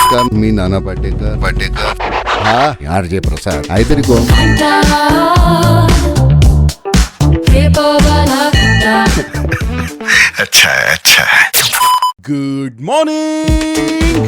नमस्कार मी नाना पाटेकर पाटेकर हा आर जे प्रसाद आहे तरी कोण अच्छा अच्छा good morning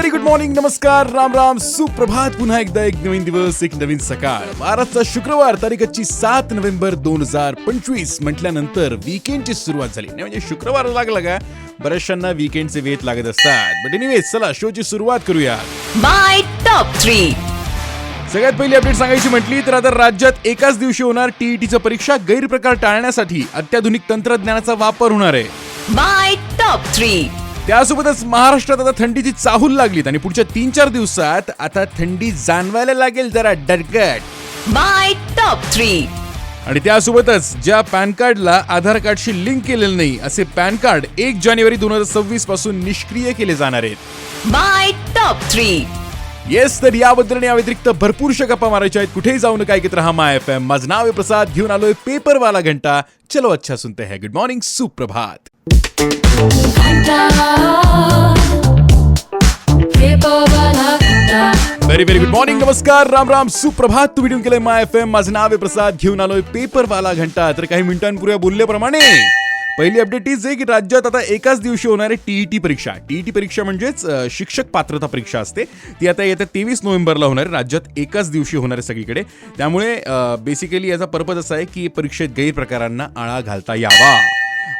very good morning नमस्कार राम राम सुप्रभात. पुन्हा एकदा एक नवीन दिवस एक नवीन सकाळ. वाराचा शुक्रवार तारीखची सात नोव्हेंबर दोन हजार पंचवीस म्हटल्यानंतर वीकेंडची सुरुवात झाली. नाही म्हणजे शुक्रवार लागला का? बऱ्याचशांना वीकेंडचे वेध लागत असतात. बट एनिवे चला शोची सुरुवात करूया. My top three. सगळ्यात पहिली अपडेट सांगायची म्हटली तर आता राज्यात एकाच दिवशी होणार टीईटीचं परीक्षा गैरप्रकार टाळण्यासाठी अत्याधुनिक तंत्रज्ञानाचा वापर होणार आहे. My top three. त्यासोबतच महाराष्ट्रात आता थंडीची चाहूल लागलीत आणि पुढच्या तीन चार दिवसात आता थंडी जाणवायला लागेल जरा डरकट My top three. आणि त्यासोबतच ज्या पॅन कार्डला आधार कार्डशी लिंक केलेलं नाही असे पॅन कार्ड एक जानेवारी दोन हजार सव्वीसपासून निष्क्रिय केले जाणार आहेत. My top three. येस तर याबद्दल या व्यतिरिक्त भरपूरशा गप्पा मारायच्या आहेत. कुठेही जाऊ नका ऐकत रहा माय एफ एम. माझं नाव आहे प्रसाद घेऊन आलोय पेपरवाला घंटा. चलो अच्छा सुनते हैं. गुड मॉर्निंग सुप्रभात. व्हेरी व्हेरी गुड मॉर्निंग नमस्कार राम राम. सुप्रभात तुम्ही ट्यून केलंय माय एफ एम. माझं नाव आहे प्रसाद. घेऊन आलोय पेपरवाला घंटा. तर काही मिनिटांपूर्वी बोलल्याप्रमाणे पहिली अपडेट हीच आहे की राज्यात आता एकाच दिवशी होणारी टीईटी परीक्षा. टीईटी परीक्षा म्हणजेच शिक्षक पात्रता परीक्षा असते. ती आता येत्या तेवीस नोव्हेंबरला होणार आहे. राज्यात एकाच दिवशी होणार आहे सगळीकडे. त्यामुळे बेसिकली याचा पर्पज असा आहे की परीक्षेत गैरप्रकारांना आळा घालता यावा.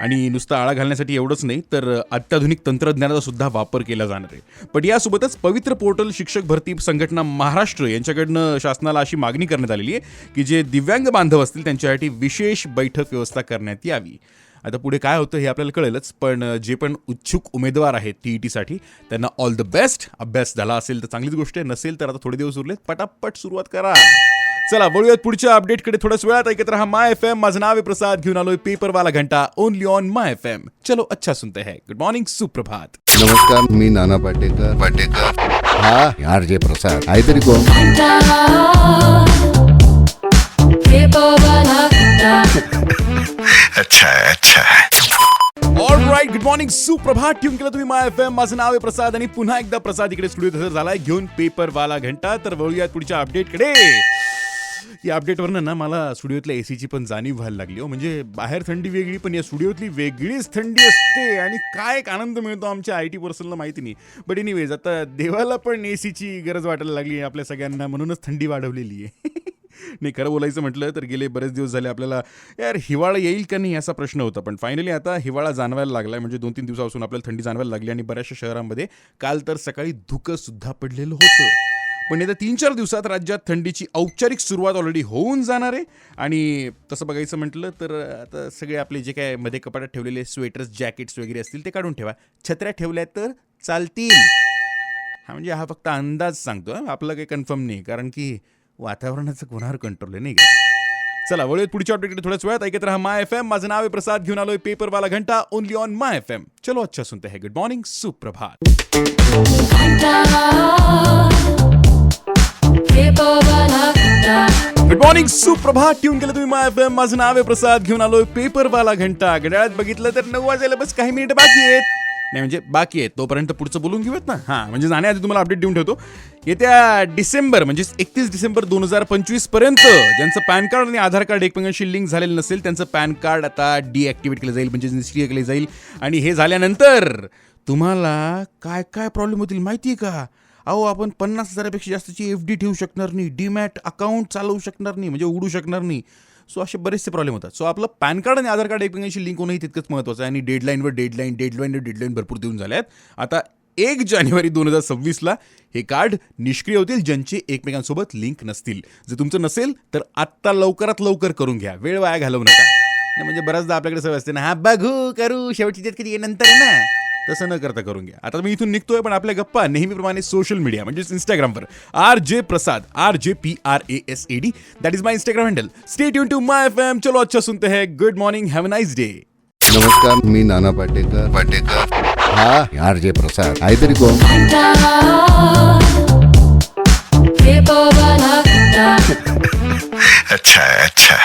आणि नुसतं आळा घालण्यासाठी एवढंच नाही तर अत्याधुनिक तंत्रज्ञानाचा सुद्धा वापर केला जाणार आहे. पण यासोबतच पवित्र पोर्टल शिक्षक भरती संघटना महाराष्ट्र यांच्याकडनं शासनाला अशी मागणी करण्यात आलेली आहे की जे दिव्यांग बांधव असतील त्यांच्यासाठी विशेष बैठक व्यवस्था करण्यात यावी. आता पुढे काय होतं हे आपल्याला कळेलच पण जे पण उत्सुक उमेदवार आहेत टी ई टीसाठी त्यांना ऑल द बेस्ट अभ्यास झाला असेल तर चांगलीच गोष्ट आहे नसेल तर आता थोडे दिवस उरलेत पटापट सुरुवात करा. चला वळूयात पुढच्या अपडेटकडे थोड्याच वेळात ऐकत रहा माय एफ एम माझं नाव आहे प्रसाद. घेऊन आलोय पेपरवाला घंटा only on my F M चलो अच्छा सुनते हैं. गुड मॉर्निंग सुप्रभात. नमस्कार मी नाना पाटेकर. पाटेकर हा आर जे प्रसाद. आहे तरी कोण अच्छा अच्छा ऑल राईट गुड मॉर्निंग सुप्रभात. ट्यून केलं तुम्ही माय एफ एम माझं नाव आहे प्रसाद आणि पुन्हा एकदा प्रसाद इकडे स्टुडिओत हजर झालाय. घेऊन पेपरवाला घंटा. तर वळूयात पुढच्या अपडेटकडे या अपडेटवरनं ना मला स्टुडिओतल्या एसीची पण जाणीव व्हायला लागली हो. म्हणजे बाहेर थंडी वेगळी पण या स्टुडिओतली वेगळीच थंडी असते आणि काय एक आनंद मिळतो आमच्या आय टी पर्सनला माहिती नाही. बट एनिवेज आता देवाला पण एसीची गरज वाटायला लागली आहे आपल्या सगळ्यांना. म्हणूनच थंडी वाढवलेली आहे. नाही खरं बोलायचं म्हटलं तर गेले बरेच दिवस झाले आपल्याला यार हिवाळा येईल का नाही असा प्रश्न होता. पण फायनली आता हिवाळा जाणवायला लागला म्हणजे दोन तीन दिवसापासून आपल्याला थंडी जाणवायला लागली आणि बऱ्याचशा शहरांमध्ये काल तर सकाळी धुकं सुद्धा पडलेलं होतं. पण येत्या तीन चार दिवसात राज्यात थंडीची औपचारिक सुरुवात ऑलरेडी होऊन जाणार आहे. आणि तसं बघायचं म्हटलं तर आता सगळे आपले जे काय मध्ये कपाटात ठेवलेले स्वेटर्स जॅकेट्स वगैरे असतील ते काढून ठेवा. छत्र्या ठेवल्या तर चालतील. हा म्हणजे हा फक्त अंदाज सांगतो आपलं काही कन्फर्म नाही कारण की वातावरणाचं कोणावर कंट्रोल आहे नाही का? चला वळूयात पुढच्या अपडेट थोड्याच वेळात. ऐकत राहा माय एफ एम. माझं नाव आहे प्रसाद घेऊन आलोय पेपरवाला घंटा only on my F M. चलो अच्छा सुनते हैं. गुड मॉर्निंग सुप्रभात. गुड मॉर्निंग सुप्रभात. ट्यून केलं तुम्ही माय एम माझं नाव आहे प्रसाद. घेऊन आलोय पेपरवाला घंटा. घड्याळात बघितलं तर नऊ वाजायला बस काही मिनिट बाकी आहेत. नाही म्हणजे बाकी आहेत. तोपर्यंत पुढचं बोलून घेऊयात ना? हां म्हणजे जाण्याआधी तुम्हाला अपडेट देऊन ठेवतो. येत्या डिसेंबर म्हणजे एकतीस डिसेंबर दोन हजार पंचवीसपर्यंत ज्यांचं पॅन कार्ड आणि आधार कार्ड एकमेकांशी लिंक झालेलं नसेल त्यांचं पॅन कार्ड आता डिॲक्टिवेट केलं जाईल म्हणजे निष्क्रिय केलं जाईल. आणि हे झाल्यानंतर तुम्हाला काय काय प्रॉब्लेम होतील माहिती आहे का? अहो आपण पन्नास हजारापेक्षा जास्तची एफ डी ठेवू शकणार नाही डीमॅट अकाउंट चालवू शकणार नाही म्हणजे उघडू शकणार नाही. सो असे बरेचसे प्रॉब्लेम होतात. सो आपलं पॅन कार्ड आणि आधार कार्ड एकमेकांशी लिंक होणंही तितकंच महत्त्वाचं आहे. आणि डेडलाईनवर डेडलाईन डेडलाईनवर डेडलाईन भरपूर देऊन झाल्या आहेत आता एक जानेवारी दोन हजार सव्वीसला हे कार्ड निष्क्रिय होतील ज्यांचे एकमेकांसोबत लिंक नसतील. जर तुमचं नसेल तर आत्ता लवकरात लवकर करून घ्या. वेळ वाया घालवू नका. म्हणजे बऱ्याचदा आपल्याकडे सवय असते ना हा बघू करू शेवटची त्यात कधी नंतर ना. तसं न करता करून घ्या. आता मी इथून निघतोय पण आपल्या गप्पा नेहमीप्रमाणे सोशल मीडिया म्हणजेच इंस्टाग्रामवर R J Prasad R J P R A S A D that is my Instagram handle stay tune to my F M चलो अच्छा सुनते हैं. Good morning have a nice day नमस्कार मी नाना पाटेकर. पाटेकर. हा आर जे प्रसाद आहे तरी कोण? अच्छा अच्छा.